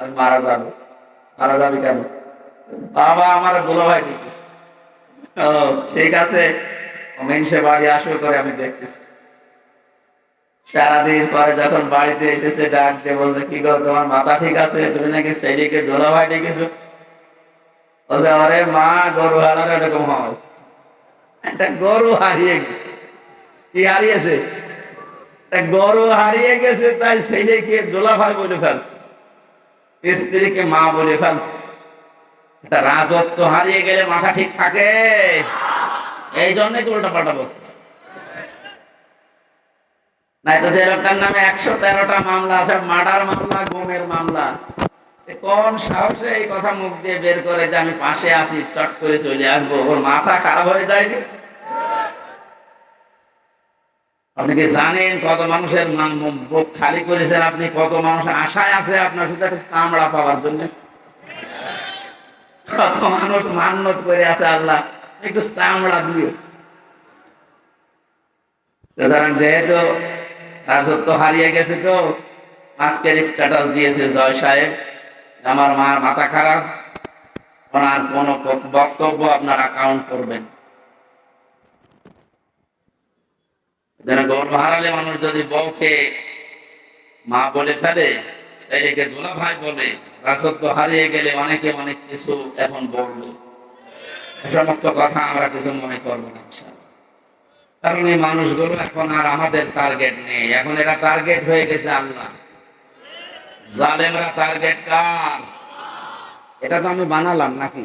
আমি মারা যাব। মারা যাবি কেন? বাবা আমার দুলো ভাই দিতেছে ও, ঠিক আছে। বাড়ি আসবে করে আমি দেখতেছি। সারাদিন পরে যখন বাড়িতে এসেছে, ডাক দিয়ে বলছে, কি গো, তোমার মাথা ঠিক আছে? তুমি নাকি সেইদিকে দোলা ভাই ডেকেছো? বলছে, আরে মা, গরু হারানো এরকম হয়। একটা গরু হারিয়ে গেছে। কি হারিয়েছে? গরু হারিয়ে গেছে, তাই ছেলেকে দোলা ভাই বলে ফেলছে। স্ত্রীকে মা বলে ফেলছে। একটা রাজত্ব হারিয়ে গেলে মাথা ঠিক থাকে। এই জন্যই তো উল্টা পাল্টা নাই তো যে নামে একশো তেরোটা মামলা আছে, মার্ডার মামলা, গুমের মামলা। কোন সাহসে এই কথা মুখ দিয়ে বের করে যে আমি পাশে আছি, চট করে চলে আসব, ওর মাথা খারাপ হয়ে যায়নি? আপনি কি জানেন কত মানুষের বুক খালি করেছেন? আপনি কত মানুষ আশায় আছে আপনার শুধু একটু চামড়া পাওয়ার জন্য? কত মানুষ মান্যত করে আছে আল্লাহ, একটু চামড়া সুতরাং যেহেতু রাজত্ব হারিয়ে গেছে তো, আজকের স্ট্যাটাস দিয়েছে জয় সাহেব। আমার মার মাথা খারাপ। ওনার কোন বক্তব্য আপনারা কাউন্ট করবেন। যেন গৌরব হারালে মানুষ যদি বউকে মা বলে ফেলে, ছেলেকে দোলা ভাই বলে রাজত্ব হারিয়ে গেলে অনেকে অনেক কিছু এখন বলবে। সমস্ত কথা আমরা কিছু মনে করব না কারণ এই মানুষগুলো এখন আর আমাদের টার্গেট নেই। এখন এরা টার্গেট হয়ে গেছে আল্লাহ। জালেমরা টার্গেট কার? এটা তো আমি বানালাম নাকি?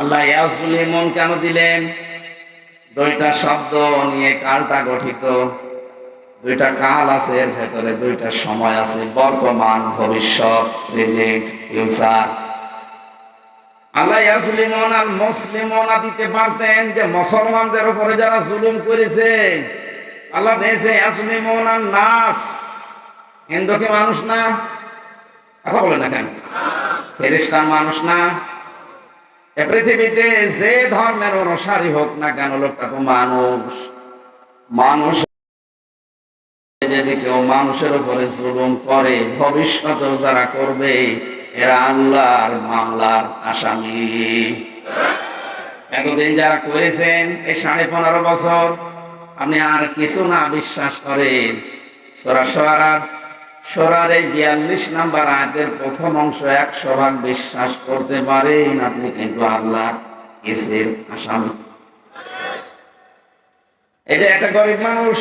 আল্লাহ ইয়াজলিমন কেন দিলেন? দুইটা শব্দ নিয়ে কালটা গঠিত। দুইটা কাল আছে, এর ভেতরে দুইটা সময় আছে, বর্তমান, ভবিষ্যৎ প্রেজেন্ট ফিউচার আল্লাহ ইয়াজলিমন আর মুসলিমনা দিতে পারতেন যে মুসলমানদের উপরে যারা জুলুম করেছে। আল্লাহ দিয়েছে ইয়াজলিমন আর নাস। হিন্দু কি মানুষ না? কথা বলে না কেন ফেরিস্তান মানুষ না? পৃথিবীতে যে ধর্মের অনুসারী হোক না কেন, লোকটা তো মানুষ। মানুষ যদি কেউ মানুষের উপরে জুলুম করে যারা করবে, এরা আল্লাহর মামলার আসামি। এতদিন যারা করেছেন, এই সাড়ে পনেরো বছর, আপনি আর কিছু না বিশ্বাস করেন। সরাসরি সরার এই বিয়াল্লিশ নাম্বার আয়াতের প্রথম অংশ একশো ভাগ বিশ্বাস করতে পারেন আপনি কিন্তু আল্লাহ কেসের আসামি। এটা একটা গরিব মানুষ,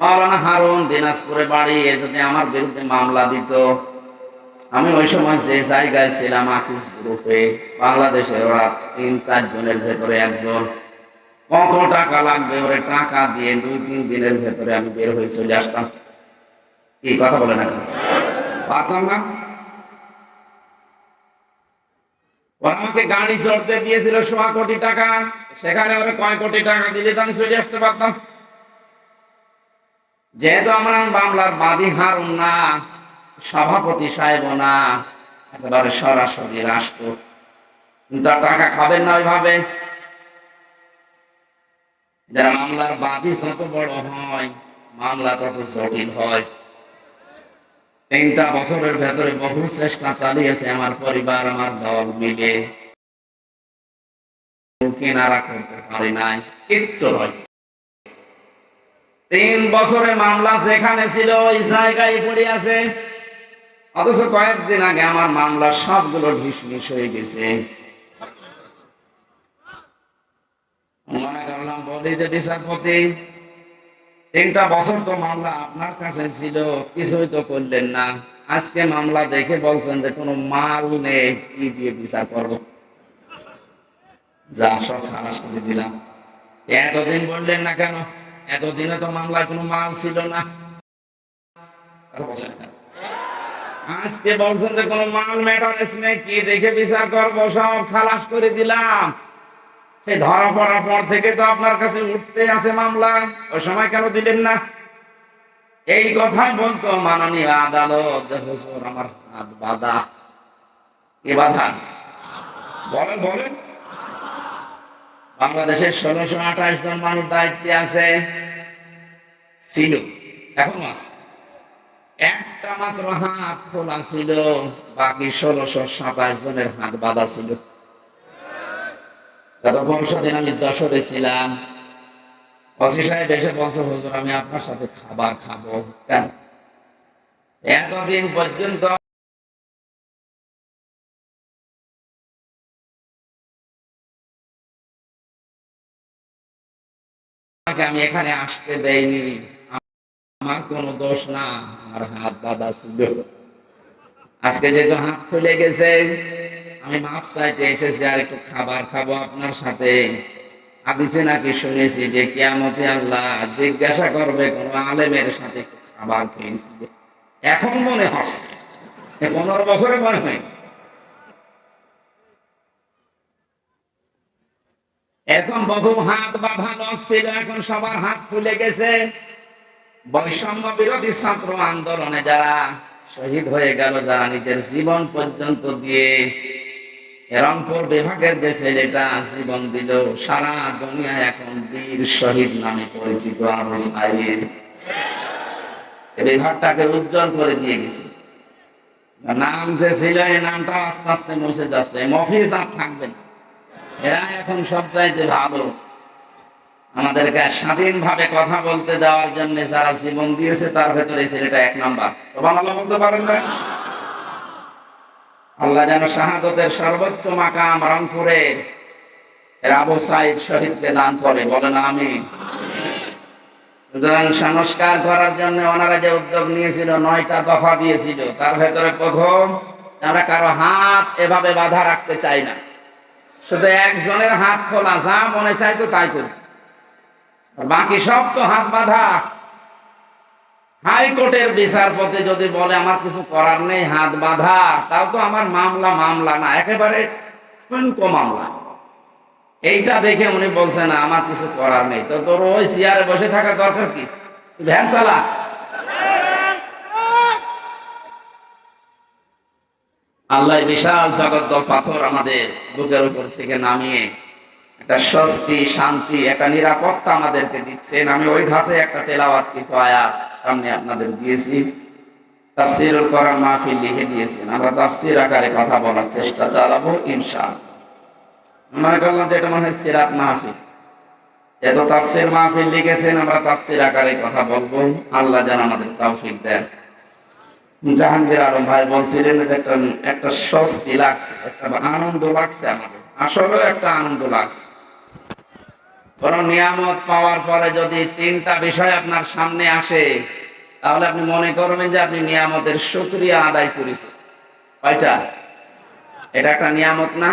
মাওলানা হারুন দিনাজপুরে বাড়ি, এ যদি আমার বিরুদ্ধে মামলা দিত। আমি ওই সময় যে জায়গায় ছিলাম আকিস গ্রুপে, বাংলাদেশে ওরা তিন, চার জনের ভেতরে একজন। কত টাকা লাগবে ওরে টাকা দিয়ে দুই, তিন দিনের ভেতরে আমি বের হয়ে চলে আসতাম। কি কথা বলে না আমাকে গাড়ি চড়তে দিয়েছিল সোয়া কোটি টাকা। সেখানে ওরা কয় কোটি টাকা দিলে তো আমি আসতে পারতাম। যেহেতু না, সভাপতি সাহেব না, একেবারে সরাসরি রাষ্ট্র। কিন্তু টাকা খাবেন না ওইভাবে। যারা মামলার বাদী যত বড় হয় মামলা তত জটিল হয়। তিনটা বছরের ভেতরে বহু চেষ্টা চালিয়েছে আমার পরিবার, আমার দল মিলে। কেনারা করতে পারি নাই, কিচ্ছু হয়। তিন বছরে মামলা যেখানে ছিল, ওই জায়গায় পড়ে আছে। অথচ কয়েকদিন আগে আমার মামলা সবগুলো ঢিসমিস হয়ে গেছে। মনে করলাম বলি যে বিচারপতি তিনটা বছর তো মামলা আপনার কাছে ছিল, কিছুই তো করলেন না। আজকে মামলা দেখে বলছেন যে কোনো মাল নেই, কি দিয়ে বিচার করব? যা সব খারাপ করে দিলাম। এতদিন বললেন না কেন? এতদিনে তো মামলায় কোনো মাল ছিল না? আজকে বলছেন যে কোনো মাল মেটারেস নেই, কি দেখে বিচার করব? সব খালাস করে দিলাম। সেই ধরা পড়ার পর থেকে তো আপনার কাছে উঠতে আছে মামলা। ওই সময় কেন দিলেন না? এই কথা বলতো মাননীয় আদালত আমার হাত বাঁধা। কি বাধা? বলেন বলেন। বাংলাদেশের ষোলোশো আঠাশ জন মানুষ দায়িত্বে আছে। ছিল, এখন আছে। একটা মাত্র হাত খোলা ছিল, বাকি ষোলোশো সাতাশ জনের হাত বাঁধা ছিল। আমি যশোরে ছিলাম। অসি সাহেব এসে বলছে, হুজুর, আমি আপনার সাথে খাবার খাব। কেন? এতদিন পর্যন্ত আমি এখানে আসতে দেয়নি আমার কোনো দোষ না, আমার হাত বাঁধা ছিল। আজকে যেহেতু হাত খুলে গেছে আমি মাপ চাইতে এসেছি আর একটু খাবার খাব আপনার সাথে। হাদিসে নাকি শুনেছি যে কিয়ামতে আল্লাহ জিজ্ঞাসা করবে কোন আলেমের সাথে খাবার খেয়েছিল এখন মনে হচ্ছে পনেরো বছরে মনে হয়। এখন বহু হাত বাঁধা লোক ছিল, এখন সবার হাত খুলে গেছে। বৈষম্য বিরোধী ছাত্র আন্দোলনে যারা শহীদ হয়ে গেল, যারা নিজের জীবন পর্যন্ত দিয়ে রংপুর বিভাগের যে ছেলেটা জীবন দিল সারা দুনিয়া এখন বীর শহীদ নামে পরিচিত আবু সাইদ। বিভাগটাকে উজ্জ্বল করে দিয়ে গেছে। নাম যে ছিল এই নামটা আস্তে আস্তে মুছে যাচ্ছে। মফিজ আর থাকবে না। এরা এখন সব চাইতে ভালো। আমাদেরকে স্বাধীনভাবে কথা বলতে দেওয়ার জন্য যারা জীবন দিয়েছে, তার ভেতরে ছেলেটা এক নাম্বার। সবান আল্লাহ বলতে পারেন না? আল্লাহ যেন শাহাদতের সর্বোচ্চ মাকাম রংপুরে আবু সাইদ শহীদকে দান করে। বলেন আমি সুতরাং সংস্কার করার জন্য ওনারা যে উদ্যোগ নিয়েছিল, নয়টা দফা দিয়েছিল, তার ভেতরে প্রথম আমরা কারও হাত এভাবে বাধা রাখতে চাই না, শুধু একজনের হাত খোলা, যা মনে চাইতো তাই করি। বাকি সব তো হাত বাঁধা। হাইকোর্টের বিচারপতি যদি বলে, আমার কিছু করার নেই, হাত বাঁধা, তাও তো আমার মামলা মামলা না, একেবারে ঠুনকো মামলা। এইটা দেখে উনি বলছেন, আমার কিছু করার নেই। তো তোর ওই চেয়ারে বসে থাকা দরকার কি? ভ্যান চালা। আল্লাহ বিশাল জগদ্দল পাথর আমাদের বুকের উপর থেকে নামিয়ে একটা স্বস্তি, শান্তি, একটা নিরাপত্তা আমাদেরকে দিচ্ছেন। আমি ওই ধাসে একটা তেলাওয়াত কিন্তু আয়াত সামনে আপনাদের দিয়েছি। তাফসিরুল কোরআন মাহফিল লিখে দিয়েছেন। আমরা তাফসির আকারে কথা বলার চেষ্টা চালাবো, ইনশাআল্লাহ। মনে করলাম যে এটা মনে হয় সিরাত মাহফিল। এত তাফসির মাহফিল লিখেছেন, আমরা তাফসির আকারে কথা বলব। আল্লাহ যেন আমাদের তৌফিক দেন। জাহাঙ্গীর আলম ভাই বলছিলেন যে একটা একটা স্বস্তি লাগছে, একটা আনন্দ লাগছে আমাদের। আসলেও একটা আনন্দ লাগছে। কোন নিয়ামত পাওয়ার পরে যদি তিনটা বিষয় আপনার সামনে আসে, তাহলে আপনি মনে করবেন যে আপনি নিয়ামতের শুক্রিয়া আদায় করেছেন। কয়টা? এটা একটা নিয়ামত না?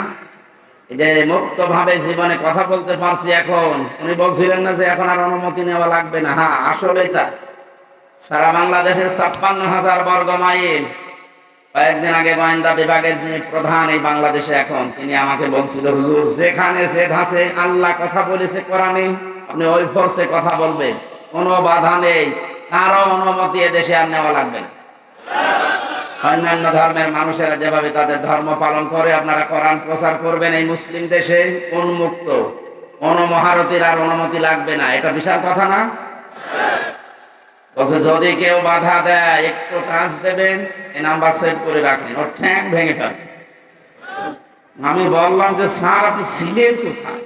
যে মুক্ত ভাবে জীবনে কথা বলতে পারছি এখন, উনি বলছিলেন না যে এখন আর অনুমতি নেওয়া লাগবে না। হ্যাঁ আসলে তা সারা বাংলাদেশের ছাপ্পান্ন হাজার বর্গ মাইল কয়েকদিন আগে গোয়েন্দা বিভাগের যিনি প্রধান এই বাংলাদেশে এখন, তিনি আমাকে বলছিল, হুজুর, যেখানে যে ধাসে আল্লাহ কথা বলেছে কোরআনে, আপনি ওই ফোর্সে কথা বলবেন, কোনো বাধা নেই, কারও অনুমতি দেশে আর নেওয়া লাগবে অন্যান্য ধর্মের মানুষেরা যেভাবে তাদের ধর্ম পালন করে, আপনারা কোরআন প্রচার করবেন এই মুসলিম দেশে, উন্মুক্ত, কোন মহারতির আর অনুমতি লাগবে না, এটা বিশাল কথা না? বলছে যদি কেউ বাধা দেয়, একটু টাচ দেবেন, এই নাম্বার সেভ করে রাখেন। ওর ঠ্যাং ভেঙে ফেলেন আমি বললাম যে, স্যার, আপনি ছিলেন কোথায়?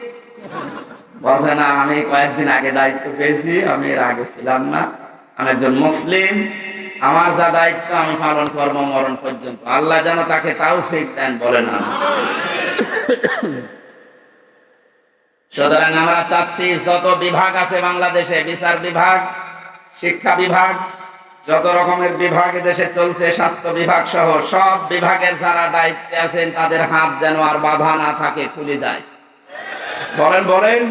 বলছে, না, আমি কয়েকদিন আগে দায়িত্ব পেয়েছি, আমি এর আগে ছিলাম না। আমি একজন মুসলিম। আমার যা দায়িত্ব, আমি পালন করব, মরণ পর্যন্ত। আল্লাহ যেন তাকে তাও ফেক দেন বলে না সুতরাং আমরা চাচ্ছি, যত বিভাগ আছে বাংলাদেশে, বিচার বিভাগ শিক্ষা বিভাগ, যত রকমের বিভাগ দেশে চলছে, স্বাস্থ্য বিভাগ সহ সব বিভাগের যারা দায়িত্বে আছেন, তাদের হাত যেন আর বাধা না থাকে, খুলে যায়। বলেন বলেন।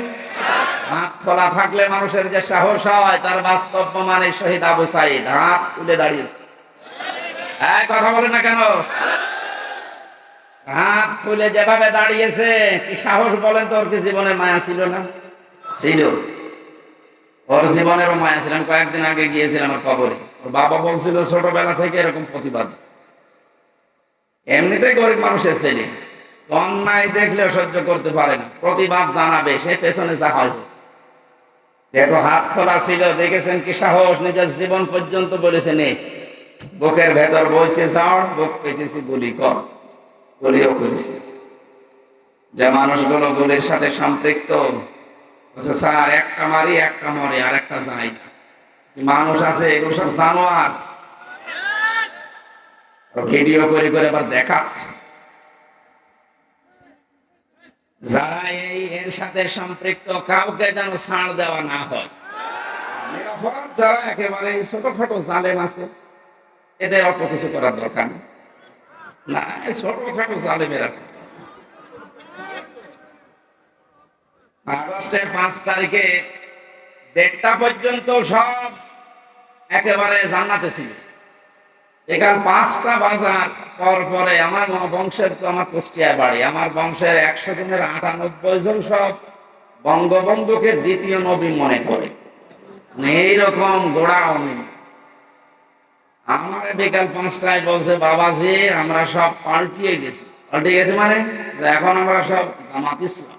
হাত খোলা থাকলে মানুষের যে সাহস হয়, তার বাস্তব মানে শহীদ আবু সাইদ। হাত খুলে দাঁড়িয়েছে। কথা বলে না কেন? হাত খুলে যেভাবে দাঁড়িয়েছে, কি সাহস বলেন তো? কি জীবনে মায়া ছিল না? ছিল। ওর জীবনেরও মায়া ছিল। আমি কয়েকদিন আগে গিয়েছিলাম আমার কবরে। ওর বাবা বলছিল, ছোটবেলা থেকে এরকম প্রতিবাদ। এমনিতেই গরিব মানুষের ছেলে। অন্যায় দেখলে সহ্য করতে পারে না। প্রতিবাদ জানাবে, সে পেছনে যা হয়। দেখো, হাত খোলা ছিল, দেখেছেন কি সাহস? নিজের জীবন পর্যন্ত বলেছে নেই বুকের ভেতর বলছে, যাও, বুক পেতেছি, গুলি কর। গুলিও করেছি। যে মানুষগুলো গুলির সাথে সম্পৃক্ত বলছে, স্যার একটা মারি একটা মরে আর একটা না। মানুষ আছে এগুলো সব জানোয়ার? ভিডিও করে করে আবার দেখাচ্ছে। যারা এই এর সাথে সম্পৃক্ত কাউকে যেন ছাড় দেওয়া না হয়। যারা একেবারে ছোটখাটো জালেম আছে এদের অত কিছু করার দরকার না ছোটখাটো জালেমেরা আগস্টের পাঁচ তারিখে দেড়টা পর্যন্ত সব একেবারে জান্নাতে ছিল। এখান পাঁচটা বাজার পর পরে আমার বংশের তো আমার কুষ্টিয়া বাড়ি। আমার বংশের একশো জনের আটানব্বই জন সব বঙ্গবন্ধুকে দ্বিতীয় নবী মনে করে। মানে এইরকম গোড়া অমিন আমার বিকাল পাঁচটায় বলছে, বাবাজি, আমরা সব পাল্টিয়ে গেছি। পাল্টিয়ে গেছি মানে? এখন আমরা সব জামাত ইসলাম।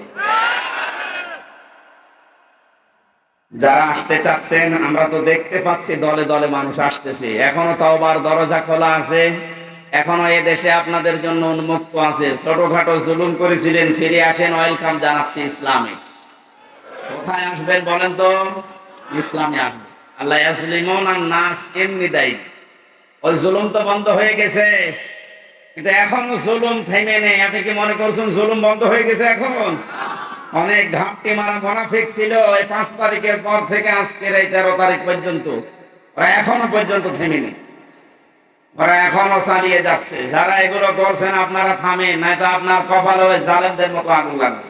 যারা আসতে চাচ্ছেন, আমরা তো দেখতে পাচ্ছি দলে দলে মানুষ আসতেছে। এখনও তওবার দরজা খোলা আছে। এখনও এ দেশে আপনাদের জন্য উন্মুক্ত আছে। ছোটখাটো জুলুম করেছিলেন, ফিরে আসেন। ওয়েলকাম জানাচ্ছি ইসলামে। কোথায় আসবেন বলেন তো? ইসলামে আসবেন। আল্লাহ ইয়াসলিমুন আর নাস এমনি দেয়। ওই জুলুম তো বন্ধ হয়ে গেছে। কিন্তু এখনও জুলুম থেমে নেই। আপনি কি মনে করছেন জুলুম বন্ধ হয়ে গেছে এখন? অনেক ঘাপটি মারা মোনাফিক ছিল, এই পাঁচ তারিখের পর থেকে আজকের এই তেরো তারিখ পর্যন্ত। ওরা এখনও পর্যন্ত থেমেনি। ওরা এখনও চালিয়ে যাচ্ছে। যারা এগুলো করছেন, আপনারা থামেন নাই তো আপনার কপালে ওই জালেমদের মতো আগুন লাগবে।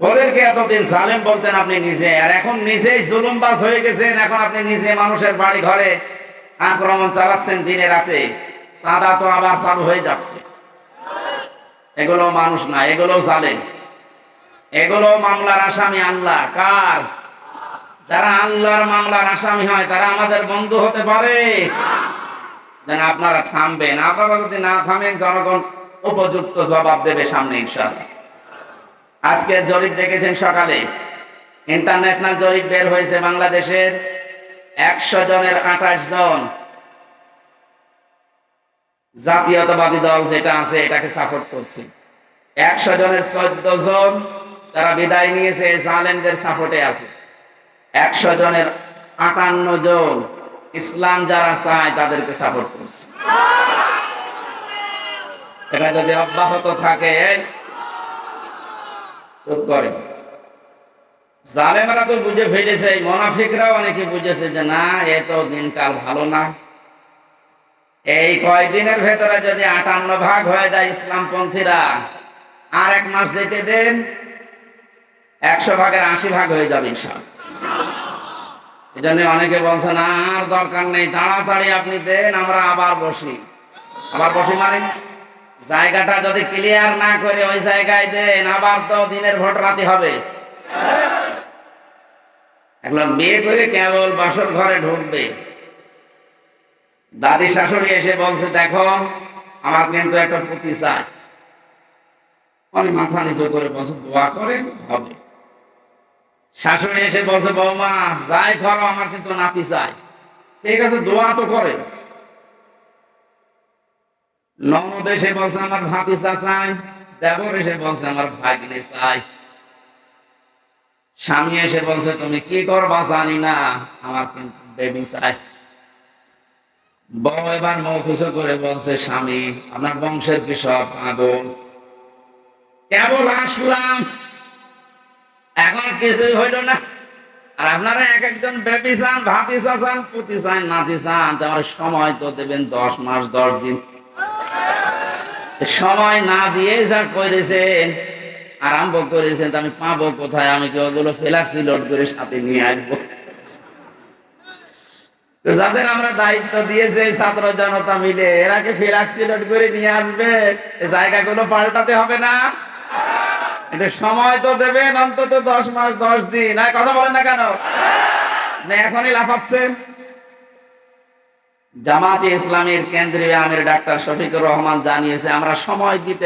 ওদেরকে এতদিন জালেম বলতেন আপনি নিজে। আর এখন নিজেই জুলুমবাজ হয়ে গেছেন। এখন আপনি নিজে মানুষের বাড়ি ঘরে আক্রমণ চালাচ্ছেন দিনে রাতে। চাঁদা তো আবার চালু হয়ে যাচ্ছে। এগুলো মানুষ না, এগুলো জালেম। এগুলো মামলার আসামি আল্লাহ, কার? যারা আল্লাহর মামলার আসামি হয়, তারা আমাদের বন্ধু হতে পারে। যেন আপনারা থামবেন, আপনারা যদি না থামেন, জনগণ উপযুক্ত জবাব দেবে সামনে, ইনশাআল্লাহ। আজকে জরিপ দেখেছেন সকালে। ইন্টারন্যাশনাল জরিপ বের হয়েছে বাংলাদেশের একশো জনের আঠাশ জন। জাতীয়তাবাদী দল যেটা আছে, এটাকে সাপোর্ট করছে। একশো জনের চোদ্দ জন তারা বিদায় নিয়েছে জালেমদের সাপোর্টে আছে। একশো জনের আটান্ন জন ইসলাম যারা চায়, তাদেরকে সাপোর্ট করছে। এটা যদি অব্যাহত থাকে, চুপ করে। জালেমরা তো বুঝে ফেলেছে মোনাফিকরাও অনেকে বুঝেছে যে না, এ তো দিনকাল ভালো না। এই কয়দিনের ভেতরে যদি আটান্ন ভাগ হয়ে যায় ইসলামপন্থীরা, আর এক মাস যেতে দেন, একশো ভাগের আশি ভাগ হয়ে যাবে এই জন্য অনেকে বলছেন, আর দরকার নেই, তাড়াতাড়ি আপনি দেন, আমরা আবার বসি। আবার বসি মানে? জায়গাটা যদি ক্লিয়ার না করে ওই জায়গায় দেন, আবার তো দিনের ভোট রাতে হবে। এখন বিয়ে করে কেবল বাসর ঘরে ঢুকবে। দাদি শাশুড়ি এসে বলছে, দেখো, আমার কিন্তু একটা পুঁতি চাই। অনেক মাথা নিচু করে বলছে, দোয়া করে, হবে। শাশুড়ি এসে বলছে, বৌমা, যাই আমার কিন্তু নাতি চাই। ঠিক আছে, দোয়া তো করে। এসে বলছে, আমার চাই দেবর এসে বলছে, আমার ভাগ্নে চাই। স্বামী এসে বলছে, তুমি কি করবা জানি না, আমার কিন্তু বেবি চাই। বউ এবার মৌখুশো করে বলছে, স্বামী, আপনার বংশের কি সব পাগল কেবল আসলাম। এখন কিছুই হইল না। আর আপনারা এক একজন বেবি চান, ভাতি চান, পুতি চান, নাতি চান তো আমার সময় তো দেবেন দশ মাস, দশ দিন। সময় না দিয়ে যা করেছেন, আরম্ভ করেছেন আমি পাবো কোথায়? আমি কি ওগুলো ফেলাক্সি লোড করে সাথে নিয়ে আসব? যাদের আমরা দায়িত্ব দিয়েছে ছাত্র জনতা মিলে এরাকে ফেরাক্সি লোড করে নিয়ে আসবে? এই জায়গাগুলো পাল্টাতে হবে না? এটা সময় তো দেবেন, অন্তত দশ মাস, দশ দিন। আর কথা বলেন না কেন? না, এখনই লাফাচ্ছেন। জামাতে ইসলামের কেন্দ্রীয় আমির ডাক্তার শফিকুর রহমান জানিয়েছে, আমরা সময় দিতে